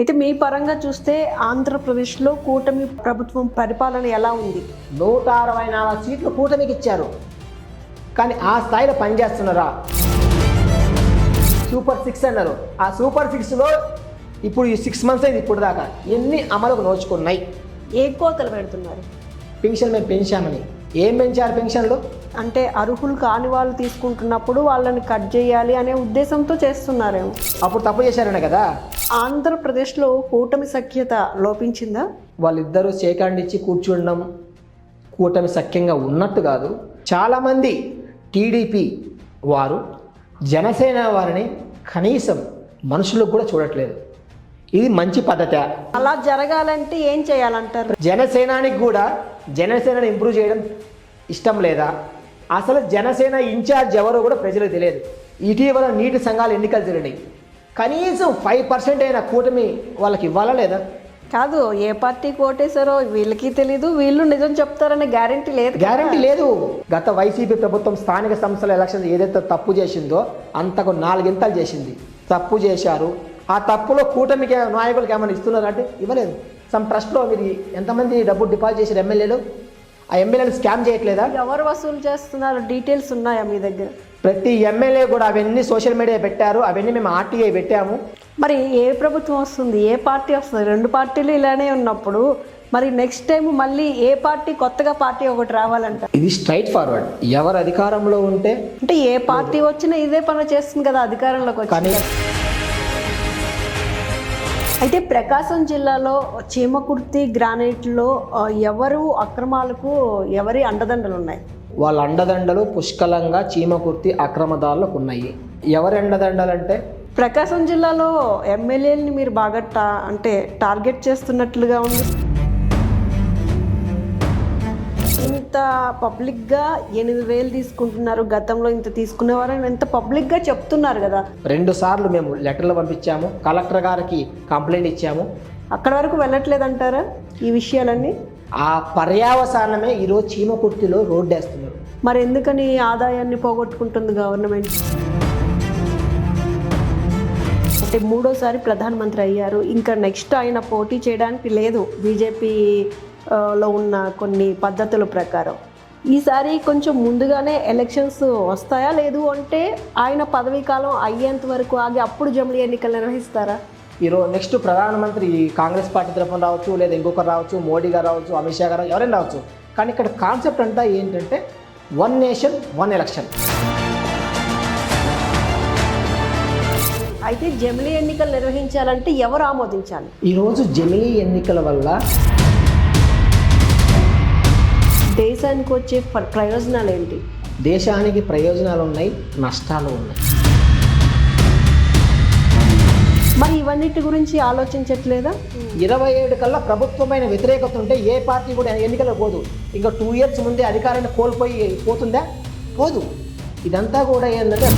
అయితే మీ పరంగా చూస్తే ఆంధ్రప్రదేశ్లో కూటమి ప్రభుత్వం పరిపాలన ఎలా ఉంది? నూట అరవై నాలుగు సీట్లు కూటమికి ఇచ్చారు. కానీ ఆ స్థాయిలో పనిచేస్తున్నారా? సూపర్ సిక్స్ అన్నారు. ఆ సూపర్ సిక్స్లో ఇప్పుడు ఈ సిక్స్ మంత్స్ అయింది ఇప్పుడు దాకా ఎన్ని అమలుకు నోచుకున్నాయి? ఏ కోతలు పెడుతున్నారు? పెన్షన్ మేము పెంచామని. ఏం పెంచారు పెన్షన్లు? అంటే అర్హులు కాని వాళ్ళు తీసుకుంటున్నప్పుడు వాళ్ళని కట్ చేయాలి అనే ఉద్దేశంతో చేస్తున్నారేమో. అప్పుడు తప్పు చేశారనే కదా. ఆంధ్రప్రదేశ్లో కూటమి సఖ్యత లోపించిందా? వాళ్ళిద్దరూ చేకాండిచ్చి కూర్చుండడం కూటమి సఖ్యంగా ఉన్నట్టు కాదు. చాలామంది టీడీపీ వారు జనసేన వారిని కనీసం మనుషులకు కూడా చూడట్లేదు. ఇది మంచి పద్ధతి. అలా జరగాలంటే ఏం చేయాలంటారు? జనసేనానికి కూడా జనసేనని ఇంప్రూవ్ చేయడం ఇష్టం లేదా? అసలు జనసేన ఇన్ఛార్జ్ ఎవరో కూడా ప్రజలకు తెలియదు. ఇటీవల నీటి సంఘాల ఎన్నికలు జరిగినాయి. కనీసం ఫైవ్ పర్సెంట్ అయిన కూటమి వాళ్ళకి ఇవ్వాలా లేదా? కాదు ఏ పార్టీకి ఓటేశారో వీళ్ళకి తెలీదు వీళ్ళు నిజం చెప్తారనే గ్యారంటీ లేదు. గ్యారంటీ లేదు. గత వైసీపీ ప్రభుత్వం స్థానిక సంస్థల ఎలక్షన్ ఏదైతే తప్పు చేసిందో అంతకు నాలుగింతలు చేసింది. తప్పు చేశారు. ఆ తప్పులో కూటమికి నాయకులకు ఏమైనా ఇస్తున్నారు అంటే ఇవ్వలేదు. సమ్ ట్రస్ట్లో మీరు ఎంతమంది డబ్బు డిపాజిట్ చేశారు ఎమ్మెల్యేలు? ఆ ఎమ్మెల్యేలు స్కామ్ చేయట్లేదా? ఎవరు వసూలు చేస్తున్నారు? డీటెయిల్స్ ఉన్నాయా మీ దగ్గర? ప్రతి ఎమ్మెల్యే కూడా అవన్నీ సోషల్ మీడియా పెట్టారు అవన్నీ మేము ఆర్టీఐ పెట్టాము. మరి ఏ ప్రభుత్వం వస్తుంది? ఏ పార్టీ వస్తుంది? రెండు పార్టీలు ఇలానే ఉన్నప్పుడు మరి నెక్స్ట్ టైం మళ్ళీ ఏ పార్టీ కొత్తగా పార్టీ ఒకటి రావాలంట. ఇది స్ట్రైట్ ఫార్వర్డ్ ఎవరు అధికారంలో ఉంటే అంటే ఏ పార్టీ వచ్చినా ఇదే పని చేస్తుంది కదా అధికారంలోకి వచ్చి అయితే ప్రకాశం జిల్లాలో చీమకుర్తి గ్రానైట్లో ఎవరు అక్రమాలకు ఎవరి అండదండలు ఉన్నాయి వాళ్ళ అండదండలు పుష్కలంగా చీమకుర్తి అక్రమదారులకు ఉన్నాయి ఎవరి అండదండలు అంటే ప్రకాశం జిల్లాలో ఎమ్మెల్యేలని మీరు బాగా టా అంటే టార్గెట్ చేస్తున్నట్లుగా ఉంది. ఇంత పబ్లిక్గా ఎనిమిది వేలు తీసుకుంటున్నారు. గతంలో ఇంత తీసుకునేవారని ఎంత పబ్లిక్గా చెప్తున్నారు కదా. రెండు సార్లు మేము లెటర్లు పంపించాము. కలెక్టర్ గారికి కంప్లైంట్ ఇచ్చాము. అక్కడ వరకు వెళ్ళట్లేదంటారా ఈ విషయాలన్నీ? ఆ పర్యావసానమే ఈరోజు చీమకుర్తిలో రోడ్డు వేస్తున్నారు మరి ఎందుకని ఆదాయాన్ని పోగొట్టుకుంటుంది గవర్నమెంట్? అంటే మూడోసారి ప్రధానమంత్రి అయ్యారు. ఇంకా నెక్స్ట్ ఆయన పోటీ చేయడానికి లేదు. బీజేపీ లో ఉన్న కొన్ని పద్ధతుల ప్రకారం. ఈసారి కొంచెం ముందుగానే ఎలక్షన్స్ వస్తాయా లేదు అంటే ఆయన పదవీ కాలం అయ్యేంత వరకు ఆగి అప్పుడు జమిలీ ఎన్నికలు నిర్వహిస్తారా? ఈరోజు నెక్స్ట్ ప్రధానమంత్రి కాంగ్రెస్ పార్టీ తరఫున రావచ్చు లేదా ఇంకొకరు రావచ్చు మోడీ గారు రావచ్చు అమిత్ షా గారు ఎవరైనా రావచ్చు. కానీ ఇక్కడ కాన్సెప్ట్ అంతా ఏంటంటే వన్ నేషన్ వన్ ఎలక్షన్ అయితే జమిలీ ఎన్నికలు నిర్వహించాలంటే ఎవరు ఆమోదించాలి? ఈరోజు జమిలీ ఎన్నికల వల్ల దేశానికి వచ్చే ప్ర- ప్రయోజనాలు ఏంటి? దేశానికి ప్రయోజనాలు ఉన్నాయి నష్టాలు ఉన్నాయి. మరి ఇవన్నిటి గురించి ఆలోచించట్లేదా? ఇరవై ఏడు కల్లా ప్రభుత్వమైన వ్యతిరేకత ఉంటే ఏ పార్టీ కూడా ఎన్నికలకు పోదు. ఇంకా టూ ఇయర్స్ ముందే అధికారాన్ని కోల్పోయి పోతుందా? పోదు. ఇదంతా కూడా ఏంటంటే